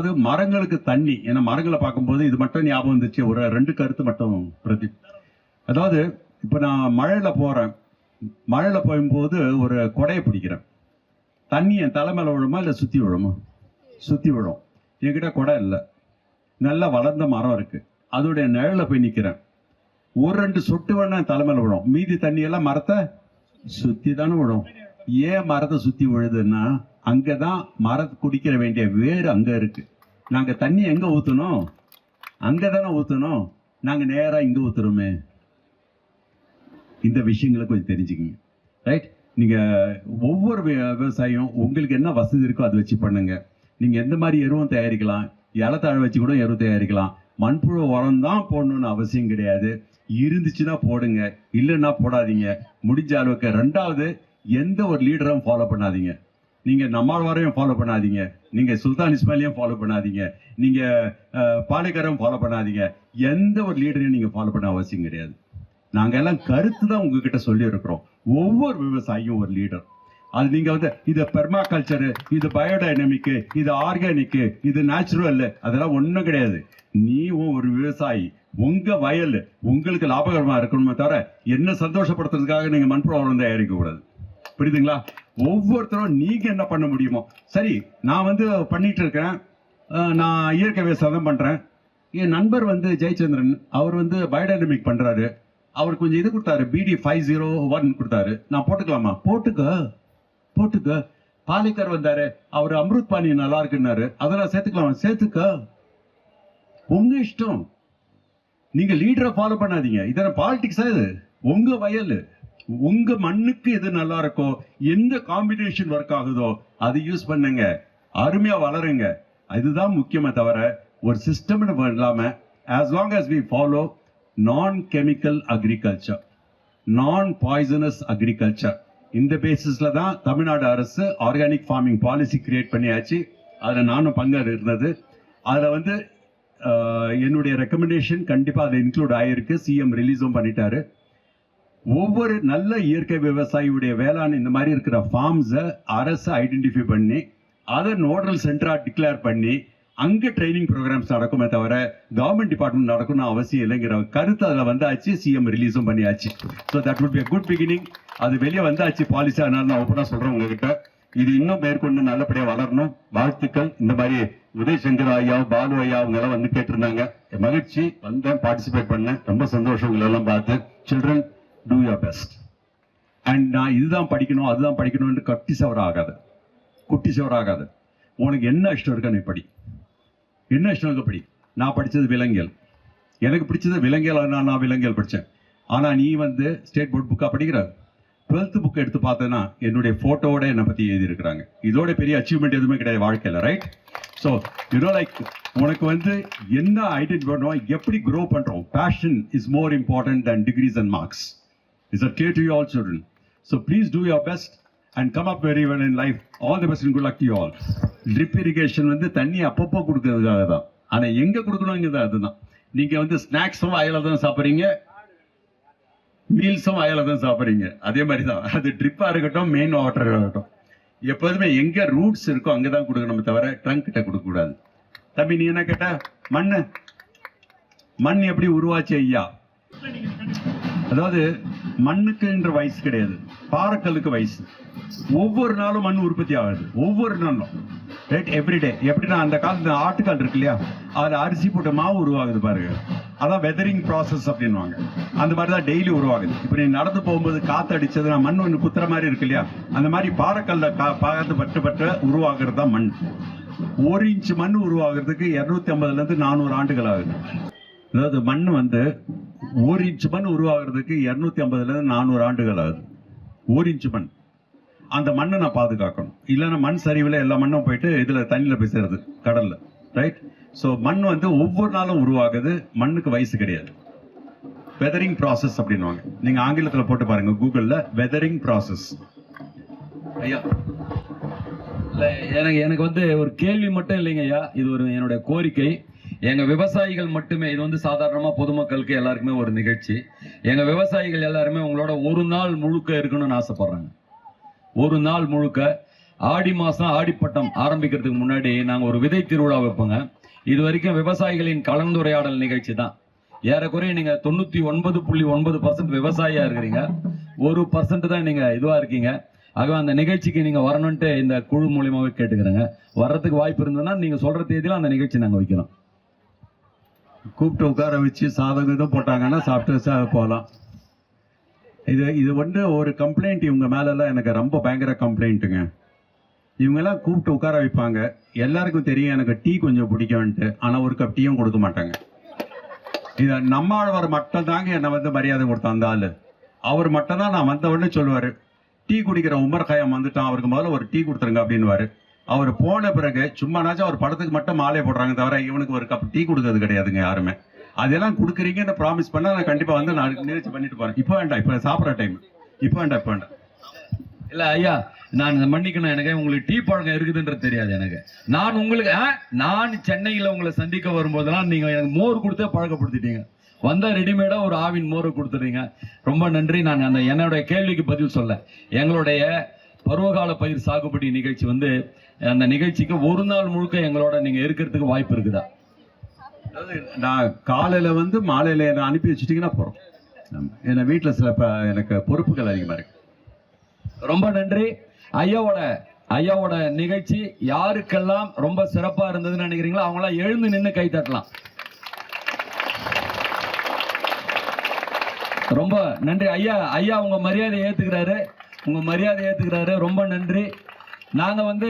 அது மரங்களுக்கு தண்ணி ஏன்னா மரங்களை பார்க்கும்போது இது மட்டும் ஞாபகம் வந்துச்சு ஒரு ரெண்டு கருத்து மட்டும் பிரதீப் அதாவது இப்போ நான் மழையில் போகிறேன் மழையில் போகும்போது ஒரு கொடையை பிடிக்கிறேன். தண்ணி என் தலை மேல விழுமா இல்லை சுற்றி விழுமா? சுற்றி விழும். என்கிட்ட கொடை இல்லை. நல்லா வளர்ந்த மரம் இருக்குது அதோடைய நிழலில் போய் நிற்கிறேன் ஒரு ரெண்டு சொட்டு வேணா என் தலை மேல விழும். மீதி தண்ணியெல்லாம் மரத்தை சுற்றி தானே விழும். ஏன் மரத்தை சுத்தி விழுதுன்னா அங்கதான் மரத்தை குடிக்கிற வேண்டிய வேர் அங்க இருக்கு. நாங்க தண்ணி எங்க ஊத்தணும் அங்க தானே ஊத்தணும் நாங்க நேரா இங்க ஊத்துறோமே. இந்த விஷயங்களை கொஞ்சம் தெரிஞ்சுக்கங்க. ரைட் நீங்க ஒவ்வொரு விவசாயம் உங்களுக்கு என்ன வசதி இருக்கோ அதை வச்சு பண்ணுங்க. நீங்க எந்த மாதிரி எருவும் தயாரிக்கலாம்? இலத்தாழ வச்சு கூட எருவு தயாரிக்கலாம். மண்புழு உரம் தான் போடணும்னு அவசியம் கிடையாது. இருந்துச்சுன்னா போடுங்க. இல்லைன்னா போடாதீங்க. முடிஞ்ச அளவுக்கு. ரெண்டாவது எந்த ஒரு லீடரும் ஃபாலோ பண்ணாதீங்க. நீங்கள் நம்மாழ்வாரையும் ஃபாலோ பண்ணாதீங்க. நீங்கள் சுல்தான் இஸ்மாயிலையும் ஃபாலோ பண்ணாதீங்க. நீங்கள் பாலைக்காரையும் ஃபாலோ பண்ணாதீங்க. எந்த ஒரு லீடரையும் நீங்கள் ஃபாலோ பண்ண அவசியம் கிடையாது. நாங்கள் எல்லாம் கருத்து தான் உங்ககிட்ட சொல்லியிருக்கிறோம். ஒவ்வொரு விவசாயியும் ஒரு லீடர். அது நீங்கள் வந்து இது பெர்மா கல்ச்சரு இது பயோடைனமிக்கு இது ஆர்கானிக்கு இது நேச்சுரல் அதெல்லாம் ஒன்றும் கிடையாது. நீவும் ஒரு விவசாயி. உங்க வயல் உங்களுக்கு லாபகரமாக இருக்கணுமே தவிர என்ன சந்தோஷப்படுத்துறதுக்காக நீங்கள் மண்புழு உரம் தயாரிக்க கூடாது. புரியுதுங்களா? ஒவ்வொருத்தரும் நீங்க என்ன பண்ண முடியுமோ. சரி நான் வந்து பண்ணிட்டு இருக்கேன் நான் இயற்கை விவசாயம் பண்றேன். என் நண்பர் வந்து ஜெயச்சந்திரன் அவர் வந்து பயோடைனமிக் பண்றாரு. அவர் கொஞ்சம் இது கொடுத்தாரு பிடி ஃபைவ் ஜீரோ ஒன் கொடுத்தாரு. நான் போட்டுக்கலாமா? போட்டுக்க போட்டுக்க. பாலிக்கர் வந்தாரு அவர் அம்ருத் பாணி நல்லா இருக்குன்னாரு. அதெல்லாம் சேர்த்துக்கலாமா? சேர்த்துக்க. உங்க இஷ்டம். நீங்க லீடரை ஃபாலோ பண்ணாதீங்க. இதெல்லாம் பாலிடிக்ஸா இது? உங்க வயல். உங்க மண்ணுக்கு எது நல்லா இருக்கோ எந்த காம்பினேஷன் ஒர்க் ஆகுதோ அதை யூஸ் பண்ணுங்க. அருமையா வளருங்க. அதுதான் முக்கியமே தவிர ஒரு சிஸ்டம் இல்லாம as long as we follow non chemical agriculture non poisonous agriculture இந்த பேசிஸ்ல தான் தமிழ்நாடு அரசு ஆர்கானிக் ஃபார்மிங் பாலிசி கிரியேட் பண்ணியாச்சு. அதில் நானும் பங்கு இருந்தது. அதில் வந்து என்னுடைய ரெக்கமெண்டேஷன் கண்டிப்பாக அதில் இன்க்ளூட் ஆயிருக்கு. சிஎம் ரிலீஸும் பண்ணிட்டாரு. ஒவ்வொரு நல்ல இயற்கை விவசாயியுடைய வேளாண் இந்த மாதிரி இருக்கிற ஃபார்ம்ஸை அரசு ஐடென்டிஃபை பண்ணி அதை நோடல் சென்டராக டிக்ளேர் பண்ணி அங்கே ட்ரைனிங் ப்ரோக்ராம்ஸ் நடக்குமே தவிர கவர்மெண்ட் டிபார்ட்மெண்ட் நடக்கணும்னு அவசியம் இல்லைங்கிற கருத்து அதில் வந்தாச்சு சிஎம் ரிலீஸும் பண்ணியாச்சு. So that would be good beginning அது வெளியே வந்தாச்சு பாலிசி அதனால நான் ஓப்பனாக சொல்கிறேன் உங்ககிட்ட. இது இன்னும் மேற்கொண்டு நல்லபடியாக வளரணும். வாழ்த்துக்கள். இந்த மாதிரி உதயசங்கர் ஐயா பாலு ஐயா அவங்க எல்லாம் வந்து கேட்டிருந்தாங்க. மகிழ்ச்சி. வந்தேன் பார்ட்டிசிபேட் பண்ணேன். ரொம்ப சந்தோஷம் உங்களெல்லாம் பார்த்து. Children do your best and நான் இதுதான் படிக்கணும் அதுதான் படிக்கணும்னு கட்டி சவர ஆகாது குட்டி சவர ஆகாது உனக்கு என்ன இஷ்டம் இருக்கா நீ படி. என்ன இஷ்டம் இருக்க படி. நான் படித்தது விலங்கியல். எனக்கு பிடிச்சது விலங்கியல் நான் நான் விலங்கியல் படித்தேன் ஆனால் நீ வந்து ஸ்டேட் போர்ட் புக்காக படிக்கிற? டுவெல்த்து புக் எடுத்து பார்த்தேன்னா என்னுடைய ஃபோட்டோவோட என்னை பற்றி எழுதியிருக்கிறாங்க. இதோட பெரிய அச்சீவ்மெண்ட் எதுவுமே கிடையாது வாழ்க்கையில் ரைட் ஸோ யூனோ லைக் உனக்கு வந்து என்ன ஐடென்டி பண்ணுறோம் எப்படி க்ரோ பண்ணுறோம் passion is more important than degrees and marks is that clear to you all children? So please do your best and come up very well in life. All the best and good luck to you all. Drip irrigation வந்து தண்ணி அப்பப்போ கொடுக்கறதுக்காக தான். ஆனா எங்க கொடுக்கணுங்கிறது அதுதான். நீங்க வந்து ஸ்நாக்ஸும் வயல தான் சாப்பிட்றீங்க. மீல்ஸும் வயல தான் சாப்பிட்றீங்க. அதே மாதிரி தான். அது ட்ரிப்பாக இருக்கட்டும் மெயின் வாட்டர் இருக்கட்டும். எப்போதுமே எங்கே ரூட்ஸ் இருக்கோ அங்கதான் கொடுக்கணுமே தவிர ட்ரங்க் கிட்ட கொடுக்கக்கூடாது. தம்பி நீ என்ன கேட்ட? மண்ணு? மண் எப்படி உருவாச்சு ஐயா? அதாவது மண்ணுக்குன்ற வயசு கிடையாது. பாறைக்கல்லுக்கு வயசு. ஒவ்வொரு நாளும் மண் உற்பத்தி ஆகுது. ஒவ்வொரு நாளும். ரைட் எவ்ரிடே எப்படின்னா அந்த காலத்துல ஆட்டுக்கால் இருக்கு இல்லையா? அதுல அரிசி போட்ட மாவு உருவாகுது பாருங்க. அதான் வெதரிங் ப்ராசஸ் அப்படின்வாங்க அந்த மாதிரி தான் டெய்லி உருவாகுது. இப்போ நீ நடந்து போகும்போது காத்து நான் மண் ஒன்று குத்துற மாதிரி இருக்கு இல்லையா? அந்த மாதிரி பாறைக்கல்ல கா பார்த்து பட்டு பட்டு உருவாகிறது தான் மண். ஒரு இன்ச் மண் உருவாகிறதுக்கு இரநூத்தி ஐம்பதுலேருந்து நானூறு ஆண்டுகள் ஆகுது. அதாவது மண் வந்து ஒரு இன்ச் மண் உருவாகிறதுக்கு இரநூத்தி ஐம்பதுலேருந்து நானூறு ஆண்டுகள் ஆகுது. ஒரு இன்ச் மண். அந்த மண்ணை நான் பாதுகாக்கணும். இல்லைன்னா மண் சரிவில் எல்லா மண்ணும் போயிட்டு இதில் தண்ணியில் போய் சேருது ரைட் ஸோ மண் வந்து ஒவ்வொரு நாளும் உருவாகுது. மண்ணுக்கு வயசு கிடையாது. வெதரிங் ப்ராசஸ் அப்படின்னுவாங்க. நீங்கள் ஆங்கிலத்தில் போட்டு பாருங்க கூகுளில் வெதரிங் ப்ராசஸ் ஐயா. இல்லை எனக்கு எனக்கு வந்து ஒரு கேள்வி மட்டும் இல்லைங்க ஐயா. இது ஒரு என்னுடைய கோரிக்கை. எங்க விவசாயிகள் மட்டுமே இது வந்து சாதாரணமா பொதுமக்களுக்கு எல்லாருக்குமே ஒரு நிகழ்ச்சி. எங்க விவசாயிகள் எல்லாருமே உங்களோட ஒரு நாள் முழுக்க இருக்கணும்னு ஆசைப்படுறாங்க. ஒரு நாள் முழுக்க. ஆடி மாசம் ஆடிப்பட்டம் ஆரம்பிக்கிறதுக்கு முன்னாடி நாங்க ஒரு விதை திருவிழா வைப்போங்க. இது வரைக்கும் விவசாயிகளின் கலந்துரையாடல் நிகழ்ச்சி தான். ஏறக்குறைய நீங்க தொண்ணூத்தி ஒன்பது புள்ளி ஒன்பது பர்சன்ட் விவசாயியா இருக்கிறீங்க. ஒரு பர்சன்ட் தான் நீங்க இதுவா இருக்கீங்க. ஆகவே அந்த நிகழ்ச்சிக்கு நீங்க வரணும்ட்டு இந்த குழு மூலியமாவே கேட்டுக்கிறேங்க. வர்றதுக்கு வாய்ப்பு இருந்ததுன்னா நீங்க சொல்ற தேதியில அந்த நிகழ்ச்சி நாங்க வைக்கிறோம். கூப்பிட்டு உட்கார வச்சு சாதகம் இதுவும் போட்டாங்கன்னா சாப்பிட்டு போகலாம் இது இது வந்து ஒரு கம்ப்ளைண்ட் இவங்க மேலெல்லாம் எனக்கு ரொம்ப பயங்கர கம்ப்ளைண்ட்டுங்க இவங்கெல்லாம் கூப்பிட்டு உட்கார வைப்பாங்க. எல்லாருக்கும் தெரியும் எனக்கு டீ கொஞ்சம் பிடிக்கும்ன்ட்டு. ஆனால் ஒரு கப் டீயும் கொடுக்க மாட்டாங்க. இதை நம்மாழ்வார் மட்டும் தாங்க என்னை வந்து மரியாதை கொடுத்த அந்த ஆள். அவர் மட்டும் தான் நான் வந்தவொடனே சொல்லுவார் டீ குடிக்கிற உமர் கயம் வந்துட்டான். அவருக்கு முதல்ல ஒரு டீ கொடுத்துருங்க அப்படின்னுவார். அவர் போன பிறகு சும்மானாச்சும் அவர் படத்துக்கு மட்டும் மாலை போடுறாங்க தவிர இவனுக்கு ஒரு கப் டீ கொடுக்கறது கிடையாதுங்க யாருமே. அதெல்லாம் கொடுக்குறீங்கன்னு ப்ராமிஸ் பண்ணா நான் கண்டிப்பா வந்து நான் நிகழ்ச்சி பண்ணிட்டு போறேன். இப்போ வேண்டாம் இப்போ சாப்பிட்ற டைம் இப்போ வேண்டாம் இப்போ வேண்டாம். இல்ல ஐயா நான் இதை மன்னிக்கணும். எனக்கு உங்களுக்கு டீ பழக்கம் இருக்குதுன்றது தெரியாது எனக்கு. நான் உங்களுக்கு ஆ, நான் சென்னையில் உங்களை சந்திக்க வரும்போதெல்லாம் நீங்க எனக்கு மோர் கொடுத்தே பழக்கப்படுத்திட்டீங்க. வந்தால் ரெடிமேடாக ஒரு ஆவின் மோரை கொடுத்துறீங்க ரொம்ப நன்றி. நான் அந்த என்னுடைய கேள்விக்கு பதில் சொல்ல. எங்களுடைய பருவகால பயிர் சாகுபடி நிகழ்ச்சி வந்து அந்த நிகழ்ச்சிக்கு ஒரு நாள் முழுக்க எங்களோட நீங்க இருக்கிறதுக்கு வாய்ப்பு இருக்குதா? நான் காலையில வந்து மாலையில என்னை அனுப்பி வச்சுட்டீங்கன்னா ஆமா. ஏன்னா வீட்டில் சில எனக்கு பொறுப்புகள் அதிகமா இருக்கு. ரொம்ப நன்றி. ஐயாவோட ஐயாவோட நிகழ்ச்சி யாருக்கெல்லாம் ரொம்ப சிறப்பா இருந்ததுன்னு நினைக்கிறீங்களோ அவங்களாம் எழுந்து நின்று கை தட்டலாம். ரொம்ப நன்றி. ஐயா ஐயா உங்க மரியாதை ஏத்துக்கிறாரு. உங்க மரியாதை ஏத்துக்கிறாரு. ரொம்ப நன்றி. நாங்க வந்து